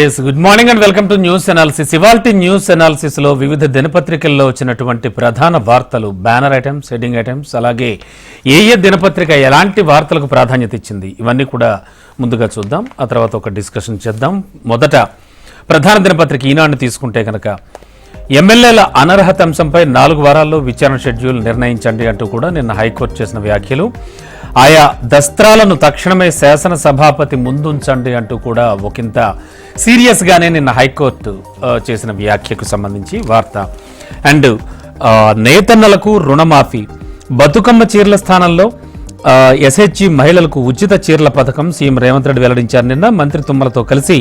Yes good morning and welcome to news analysis ఇవాల్టి news అనాలిసిస్లో వివిధ దినపత్రికల్లో వచ్చినటువంటి ప్రధాన వార్తలు బ్యానర్ ఐటమ్స్ హెడ్డింగ్ ఐటమ్స్ అలాగే ఏ ఏ దినపత్రిక ఎలాంటి వార్తలకు ప్రాధాన్యత ఇచ్చింది ఇవన్నీ కూడా ముందుగా చూద్దాం. ఆ తర్వాత ఒక డిస్కషన్ చేద్దాం. మొదట ప్రధాన దినపత్రిక ఈనాడు తీసుకుంటే కనుక ఎమ్మెల్యేల అనర్హత అంశంపై నాలుగు వారాల్లో విచారణ షెడ్యూల్ నిర్ణయించండి అంటూ కూడా నిన్న హైకోర్టు చేసిన వ్యాఖ్యలు. ఆయా దస్త్రాలను తక్షణమే శాసనసభాపతి ముందుంచండి అంటూ కూడా ఒకంత సీరియస్గానే నిన్న హైకోర్టు చేసిన వ్యాఖ్యకు సంబంధించి వార్త. అండ్ నేతన్నలకు రుణమాఫీ. బతుకమ్మ చీరల స్థానంలో ఎస్హెచ్జి మహిళలకు ఉచిత చీరల పథకం సీఎం రేవంత్ రెడ్డి వెల్లడించారు. నిన్న మంత్రి తుమ్మలతో కలిసి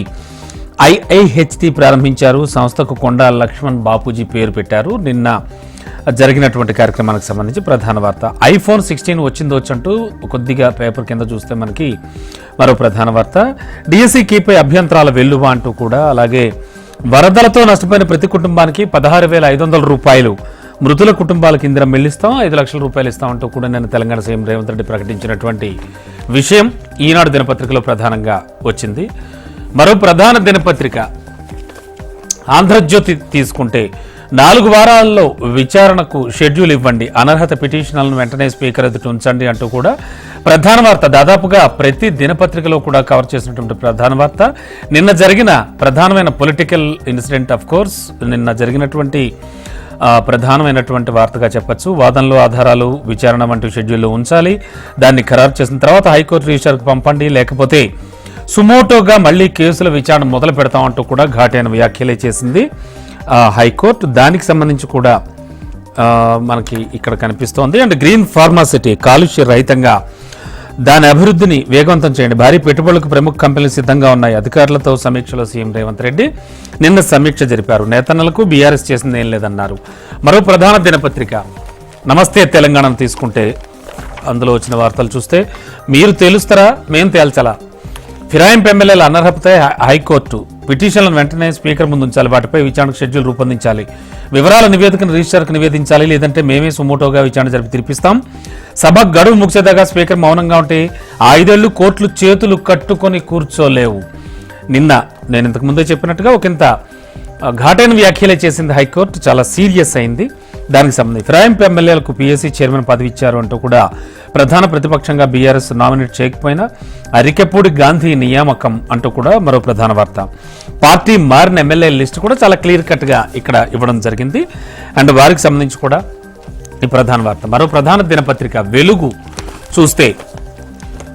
ఐఐహెచ్టి ప్రారంభించారు. సంస్థకు కొండా లక్ష్మణ్ బాపూజీ పేరు పెట్టారు. నిన్న జరిగినటువంటి కార్యక్రమానికి సంబంధించి ప్రధాన వార్త. ఐఫోన్ సిక్స్టీన్ వచ్చిందో వచ్చంటూ కొద్దిగా పేపర్ కింద చూస్తే మనకి మరో ప్రధాన వార్త. డిఎస్సి కీపై అభ్యంతరాల వెల్లువ అంటూ కూడా అలాగే వరదలతో నష్టపోయిన ప్రతి కుటుంబానికి పదహారు వేల ఐదు వందల రూపాయలు మృతుల కుటుంబాలకు ఇందిరం మిల్లిస్తాం ఐదు లక్షల రూపాయలు ఇస్తామంటూ కూడా నేను తెలంగాణ సీఎం రేవంత్ రెడ్డి ప్రకటించినటువంటి విషయం ఈనాడు దినపత్రికలో ప్రధానంగా వచ్చింది. మరో ప్రధాన దినపత్రిక ఆంధ్రజ్యోతి తీసుకుంటే నాలుగు వారాల్లో విచారణకు షెడ్యూల్ ఇవ్వండి. అనర్హత పిటిషన్లను వెంటనే స్పీకర్ ఎదుట ఉంచండి అంటూ కూడా ప్రధాన వార్త. దాదాపుగా ప్రతి దినపత్రికలో కూడా కవర్ చేసినటువంటి ప్రధాన వార్త. నిన్న జరిగిన ప్రధానమైన పొలిటికల్ ఇన్సిడెంట్ ఆఫ్ కోర్స్ నిన్న జరిగినటువంటి ప్రధానమైనటువంటి వార్తగా చెప్పొచ్చు. వాదనలు ఆధారాలు విచారణ వంటి షెడ్యూల్లో ఉంచాలి. దాన్ని ఖరారు చేసిన తర్వాత హైకోర్టు రిజిస్టర్కు పంపండి. లేకపోతే సుమోటోగా మళ్ళీ కేసుల విచారణ మొదలు పెడతామంటూ కూడా ఘాటైన వ్యాఖ్యలే చేసింది. హైకోర్టు దానికి సంబంధించి కూడా మనకి ఇక్కడ కనిపిస్తోంది. అండ్ గ్రీన్ ఫార్మాసిటీ కాలుష్య రహితంగా దాని అభివృద్ధిని వేగవంతం చేయండి. భారీ పెట్టుబడులకు ప్రముఖ కంపెనీలు సిద్ధంగా ఉన్నాయి. అధికారులతో సమీక్షలో సీఎం రేవంత్ రెడ్డి నిన్న సమీక్ష జరిపారు. నేతన్నలకు బీఆర్ఎస్ చేసింది ఏం లేదన్నారు. మరో ప్రధాన దినపత్రిక నమస్తే తెలంగాణను తీసుకుంటే అందులో వచ్చిన వార్తలు చూస్తే మీరు తేలుస్తారా? మేము తేల్చాలా? ఫిరాయింపు ఎమ్మెల్యేల అనర్హతపై హైకోర్టు పిటిషన్లను వెంటనే స్పీకర్ ముందు ఉంచాలి. వాటిపై విచారణకు షెడ్యూల్ రూపొందించాలి. వివరాల నివేదికను రిజిస్టర్కు నివేదించాలి. లేదంటే మేమే సుమోటోగా విచారణ జరిపి తిరిపిస్తాం. సభ గడువు ముగిసేదాకా స్పీకర్ మౌనంగా ఉంటే ఐదేళ్ళు కోట్లు చేతులు కట్టుకొని కూర్చోలేవు. నిన్న నేను ఇంతకు ముందే చెప్పినట్టుగా ఒకంత ఘాటైన వ్యాఖ్యలే చేసింది హైకోర్టు. చాలా సీరియస్ అయింది. దానికి సంబంధించి. ఫిరాయింపు ఎమ్మెల్యేలకు పీఎస్సీ చైర్మన్ పదవి ఇచ్చారు అంటూ కూడా ప్రధాన ప్రతిపక్షంగా బీఆర్ఎస్ నామినేట్ చేయకపోయినా అరికెపూడి గాంధీ నియామకం అంటూ కూడా మరో ప్రధాన వార్త. పార్టీ మారిన ఎమ్మెల్యే లిస్ట్ కూడా చాలా క్లియర్ కట్గా ఇక్కడ ఇవ్వడం జరిగింది. అండ్ వారికి సంబంధించి కూడా ఈ ప్రధాన వార్త. మరో ప్రధాన దినపత్రిక వెలుగు చూస్తే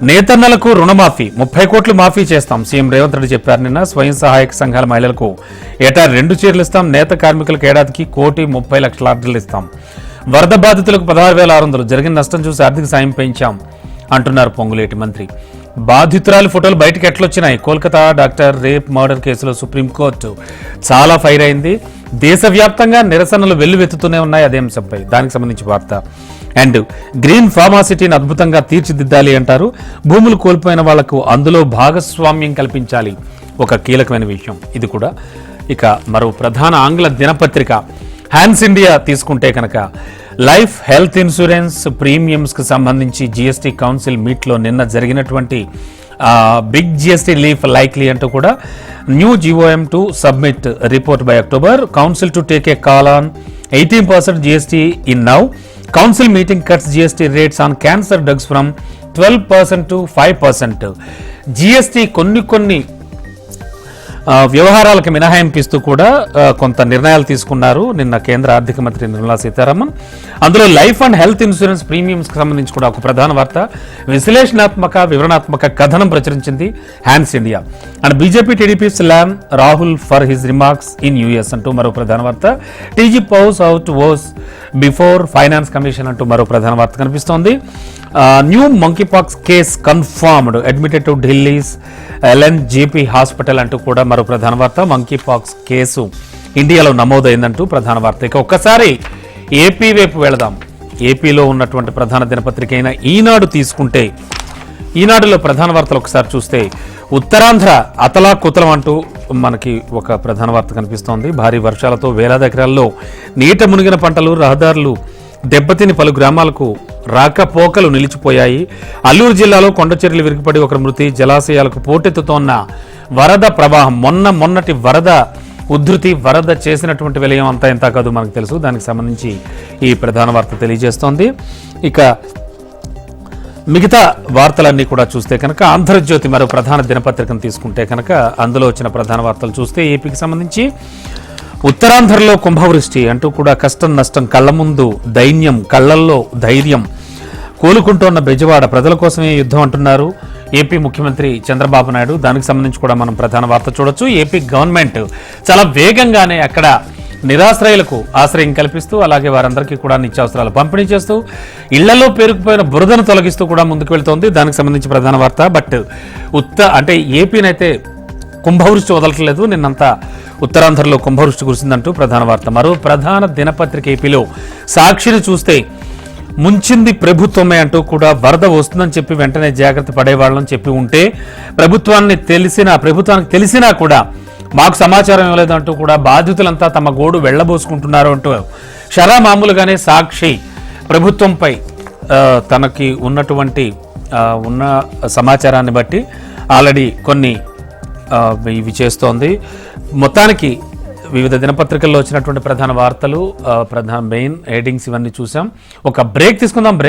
నేతన్నలకు రుణమాఫీ ముప్పై కోట్లు మాఫీ చేస్తాం. సీఎం రేవంత్ రెడ్డి చెప్పారు నిన్న. స్వయం సహాయక సంఘాల మహిళలకు ఏటా రెండు చీరలు ఇస్తాం. నేత కార్మికులకు ఏడాదికి కోటి ముప్పై లక్షల ఆర్డర్లు ఇస్తాం. వరద బాధితులకు పదహారు వేల ఆరు వందలు. జరిగిన నష్టం చూసి ఆర్థిక సాయం పెంచాం అంటున్నారు పొంగులేటి మంత్రి. బాధితురాలు ఫోటోలు బయటకు ఎట్లొచ్చినాయి? కోల్కతా డాక్టర్ రేప్ మర్డర్ కేసులో సుప్రీంకోర్టు చాలా ఫైర్ అయింది. దేశవ్యాప్తంగా నిరసనలు వెల్లువెత్తుతూనే ఉన్నాయి అదే అంశంపై. దానికి సంబంధించి వార్త. అండ్ గ్రీన్ ఫార్మాసిటీని అద్భుతంగా తీర్చిదిద్దాలి అంటారు. భూములు కోల్పోయిన వాళ్ళకు అందులో భాగస్వామ్యం కల్పించాలి. ఒక కీలకమైన విషయం. ఇది కూడా ఇక మరో ప్రధాన ఆంగ్ల దినపత్రిక. హ్యాన్స్ ఇండియా తీసుకుంటే కనుక లైఫ్ హెల్త్ ఇన్సూరెన్స్ ప్రీమియమ్స్కి సంబంధించి జిఎస్టీ కౌన్సిల్ మీట్లో నిన్న జరిగినటువంటి బిగ్ జిఎస్టీ లీఫ్ లైక్లీ అంటూ కూడా new GoM to submit report by October council to take a call on eighteen percent GST in now council meeting cuts GST rates on cancer drugs from twelve percent to five percent GST కొన్ని కొన్ని వ్యవహారాలకు మినహాయింపిస్తూ కూడా కొంత నిర్ణయాలు తీసుకున్నారు నిన్న కేంద్ర ఆర్థిక మంత్రి నిర్మలా సీతారామన్. అందులో లైఫ్ అండ్ హెల్త్ ఇన్సూరెన్స్ ప్రీమియమ్స్కి సంబంధించి కూడా ఒక ప్రధాన వార్త. విశ్లేషణాత్మక వివరణాత్మక కథనం ప్రచురించింది Hans India. And BJP TDP slam Rahul for his remarks in US అంటూ మరో ప్రధాన వార్త. TG pours out woes before finance commission అంటూ మరో ప్రధాన వార్త కనిపిస్తోంది. New monkeypox case confirmed admitted to Delhi's LNJP hospital అంటూ కూడా మరో ప్రధాన వార్త. మంకీపాక్స్ కేసు ఇండియాలో నమోదైందంటూ ప్రధాన వార్త. ఇక ఒక్కసారి ఏపీ వైపు వెళదాం. ఏపీలో ఉన్నటువంటి ప్రధాన దినపత్రిక అయిన ఈనాడు తీసుకుంటే ఈనాడులో ప్రధాన వార్తలు ఒకసారి చూస్తే ఉత్తరాంధ్ర అతలా కుతలం అంటూ మనకి ఒక ప్రధాన వార్త కనిపిస్తోంది. భారీ వర్షాలతో వేలాది ఎకరాల్లో నీట మునిగిన పంటలు రహదారులు దెబ్బతిని పలు గ్రామాలకు రాకపోకలు నిలిచిపోయాయి. అల్లూరు జిల్లాలో కొండచెర్యలు విరిగిపడి ఒకరి మృతి జలాశయాలకు పోటెత్తుతోన్న వరద ప్రవాహం. మొన్న మొన్నటి వరద ఉధృతి వరద చేసినటువంటి విలయం అంతా ఎంత కాదు మనకు తెలుసు. దానికి సంబంధించి ఈ ప్రధాన వార్త తెలియజేస్తోంది. ఇక మిగతా వార్తలన్నీ కూడా చూస్తే కనుక ఆంధ్రజ్యోతి మరో ప్రధాన దినపత్రికను తీసుకుంటే కనుక అందులో వచ్చిన ప్రధాన వార్తలు చూస్తే ఏపీకి సంబంధించి ఉత్తరాంధ్రలో కుంభవృష్టి అంటూ కూడా కష్టం నష్టం కళ్ళ ముందు దైన్యం కళ్ళల్లో ధైర్యం కోలుకుంటోన్న బెజవాడ ప్రజల కోసమే యుద్ధం అంటున్నారు. ఏపీ ముఖ్యమంత్రి చంద్రబాబు నాయుడు దానికి సంబంధించి కూడా మనం ప్రధాన వార్త చూడొచ్చు. ఏపీ గవర్నమెంట్ చాలా వేగంగానే అక్కడ నిరాశ్రయులకు ఆశ్రయం కల్పిస్తూ అలాగే వారందరికీ కూడా నిత్యావసరాలు పంపిణీ చేస్తూ ఇళ్ళలో పేరుకుపోయిన బురదను తొలగిస్తూ కూడా ముందుకు వెళ్తోంది. దానికి సంబంధించి ప్రధాన వార్త బట్ ఉత్త అంటే ఏపీనైతే కుంభవృష్టి వదలట్లేదు నిన్నంతా ఉత్తరాంధ్రలో కుంభవృష్టి కురిసిందంటూ ప్రధాన వార్త. మరో ప్రధాన దినపత్రిక ఏపీలో సాక్షిని చూస్తే ముంచింది ప్రభుత్వమే అంటూ కూడా వరద వస్తుందని చెప్పి వెంటనే జాగ్రత్త పడేవాళ్ళని చెప్పి ఉంటే ప్రభుత్వాన్ని తెలిసినా ప్రభుత్వానికి తెలిసినా కూడా మాకు సమాచారం ఇవ్వలేదంటూ కూడా బాధితులంతా తమ గోడు వెళ్ళబోసుకుంటున్నారు అంటూ షరా మామూలుగానే సాక్షి ప్రభుత్వంపై తనకి ఉన్నటువంటి ఉన్న సమాచారాన్ని బట్టి ఆల్రెడీ కొన్ని ఇవి చేస్తోంది. మొత్తానికి వివిధ దినపత్రికల్లో వచ్చినటువంటి ప్రధాన వార్తలు ప్రధాన మెయిన్ హెడింగ్స్ ఇవన్నీ చూసాం. ఒక బ్రేక్ తీసుకుందాం. బ్రేక్